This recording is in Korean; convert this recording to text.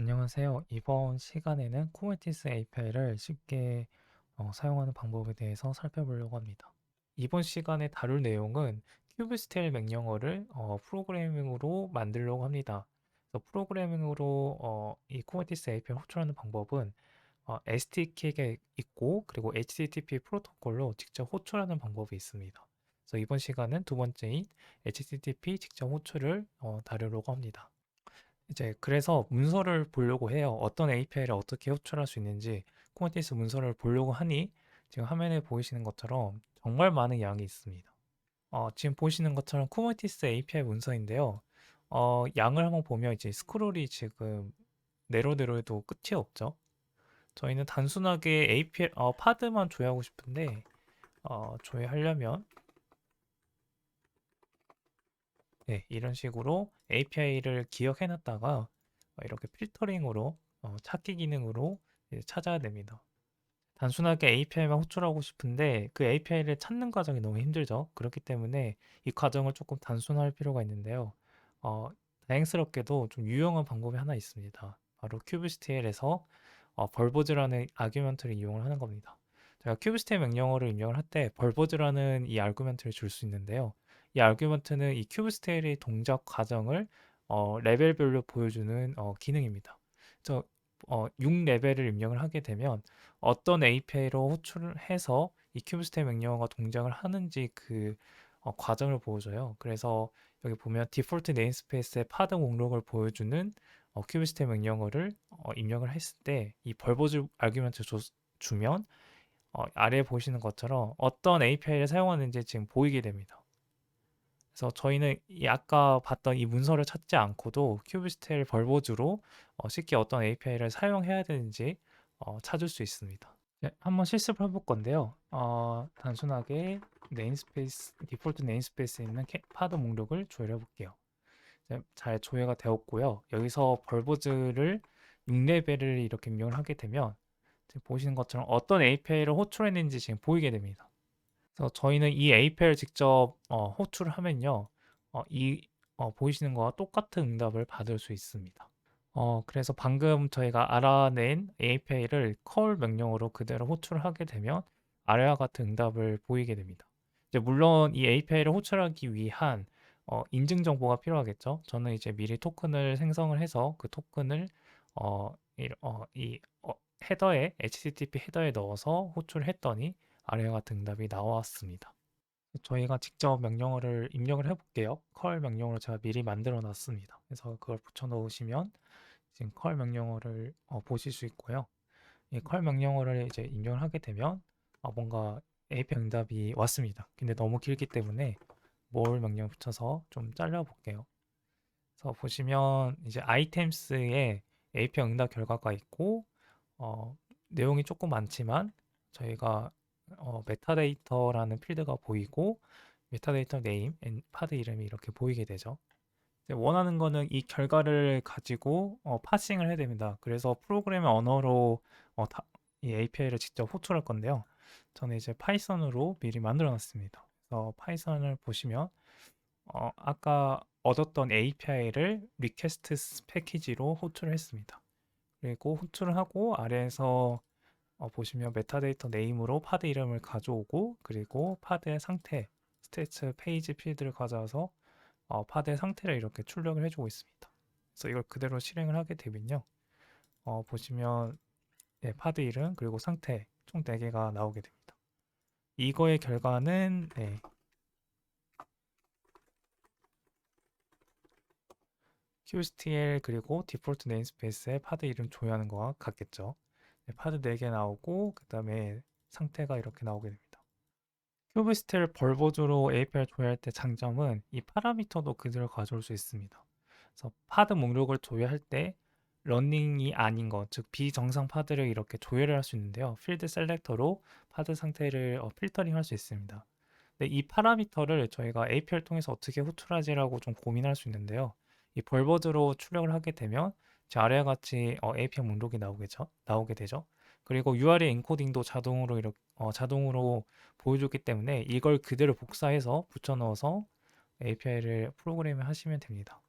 안녕하세요. 이번 시간에는 쿠버네티스 API를 쉽게 어, 사용하는 방법에 대해서 살펴보려고 합니다. 이번 시간에 다룰 내용은 큐브스테일 명령어를 어, 프로그래밍으로 만들려고 합니다. 그래서 프로그래밍으로 어, 이 쿠버네티스 API를 호출하는 방법은 어, SDK가 있고 그리고 HTTP 프로토콜로 직접 호출하는 방법이 있습니다. 그래서 이번 시간은 두 번째인 HTTP 직접 호출을 어, 다루려고 합니다. 이제 그래서 문서를 보려고 해요. 어떤 API를 어떻게 호출할 수 있는지 쿠버네티스 문서를 보려고 하니 지금 화면에 보이시는 것처럼 정말 많은 양이 있습니다. 어, 지금 보시는 것처럼 쿠버네티스 API 문서인데요. 어, 양을 한번 보면 이제 스크롤이 지금 내로내로해도 끝이 없죠. 저희는 단순하게 API 어, 파드만 조회하고 싶은데 어, 조회하려면 네, 이런 식으로 API를 기억해 놨다가 어, 이렇게 필터링으로 어, 찾기 기능으로 찾아야 됩니다. 단순하게 API만 호출하고 싶은데 그 API를 찾는 과정이 너무 힘들죠. 그렇기 때문에 이 과정을 조금 단순화할 필요가 있는데요. 어, 다행스럽게도 좀 유용한 방법이 하나 있습니다. 바로 큐브스테일에서 어, 벌보즈라는 아규먼트를 이용을 하는 겁니다. 제가 큐브스테일 명령어를 입력을 할 때 벌보즈라는 이 아규먼트를 줄 수 있는데요. 이 아규먼트는 이 큐브 스테일의 동작 과정을 어, 레벨별로 보여주는 어, 기능입니다. 그래서 어, 6레벨을 입력을 하게 되면 어떤 API로 호출을 해서 이 큐브 스테일 명령어가 동작을 하는지 그 어, 과정을 보여줘요. 그래서 여기 보면 디폴트 네임스페이스의 파드 목록을 보여주는 어, 큐브 스테일 명령어를 어, 입력을 했을 때 이 벌보즈 아규먼트 주면 어, 아래에 보시는 것처럼 어떤 API를 사용하는지 지금 보이게 됩니다. 그래서 저희는 이 아까 봤던 이 문서를 찾지 않고도 큐브스텔 벌보즈로 어, 쉽게 어떤 API를 사용해야 되는지 어, 찾을 수 있습니다. 네, 한번 실습을 해볼 건데요. 어, 단순하게 네임스페이스, 디폴트 네임스페이스에 있는 캐, 파드 목록을 조회해 볼게요. 잘 조회가 되었고요. 여기서 벌보즈를 6레벨을 이렇게 입력을 하게 되면 지금 보시는 것처럼 어떤 API를 호출했는지 지금 보이게 됩니다. 그래서 저희는 이 API를 직접 어, 호출을 하면요. 어, 이 어, 보이시는 거와 똑같은 응답을 받을 수 있습니다. 어, 그래서 방금 저희가 알아낸 API를 call 명령으로 그대로 호출을 하게 되면 아래와 같은 응답을 보이게 됩니다. 이제 물론 이 API를 호출하기 위한 어, 인증 정보가 필요하겠죠. 저는 이제 미리 토큰을 생성을 해서 그 토큰을 어, 이, 어, 이 어, 헤더에 HTTP 헤더에 넣어서 호출했더니 아래와 응답이 나왔습니다. 저희가 직접 명령어를 입력을 해볼게요. 컬 명령어를 제가 미리 만들어 놨습니다. 그래서 그걸 붙여 넣으시면 지금 컬 명령어를 어, 보실 수 있고요. 이 컬 명령어를 이제 입력을 하게 되면 어, 뭔가 API 응답이 왔습니다. 근데 너무 길기 때문에 뭘 명령 붙여서 좀 잘라 볼게요. 그래서 보시면 이제 아이템스에 API 응답 결과가 있고 어, 내용이 조금 많지만 저희가 어, 메타데이터라는 필드가 보이고 메타데이터 네임, 파드 이름이 이렇게 보이게 되죠. 원하는 거는 이 결과를 가지고 어, 파싱을 해야 됩니다. 그래서 프로그램의 언어로 어, 다, 이 API를 직접 호출할 건데요. 저는 이제 파이썬으로 미리 만들어 놨습니다. 그래서 파이썬을 보시면 어, 아까 얻었던 API를 리퀘스트 패키지로 호출을 했습니다. 그리고 호출을 하고 아래에서 어, 보시면 메타데이터 네임으로 파드 이름을 가져오고 그리고 파드의 상태 스테이트 페이지 필드를 가져와서 어, 파드의 상태를 이렇게 출력을 해주고 있습니다. 그래서 이걸 그대로 실행을 하게 되면요. 어, 보시면 네, 파드 이름 그리고 상태 총 4개가 나오게 됩니다. 이거의 결과는 네, QSTL 그리고 디폴트 네임스페이스에 파드 이름 조회하는 거와 같겠죠. 네, 파드 4개 나오고 그 다음에 상태가 이렇게 나오게 됩니다. 큐브스텔 벌보즈로 API를 조회할 때 장점은 이 파라미터도 그대로 가져올 수 있습니다. 그래서 파드 목록을 조회할 때 러닝이 아닌 것, 즉 비정상 파드를 이렇게 조회를 할 수 있는데요. 필드 셀렉터로 파드 상태를 어, 필터링 할 수 있습니다. 근데 이 파라미터를 저희가 API를 통해서 어떻게 호출하지라고 좀 고민할 수 있는데요. 이 벌버즈로 출력을 하게 되면 아래와 같이 어, API 목록이 나오겠죠? 나오게 되죠. 그리고 URL 엔코딩도 자동으로 이렇게 어, 자동으로 보여줬기 때문에 이걸 그대로 복사해서 붙여 넣어서 API를 프로그램을 하시면 됩니다.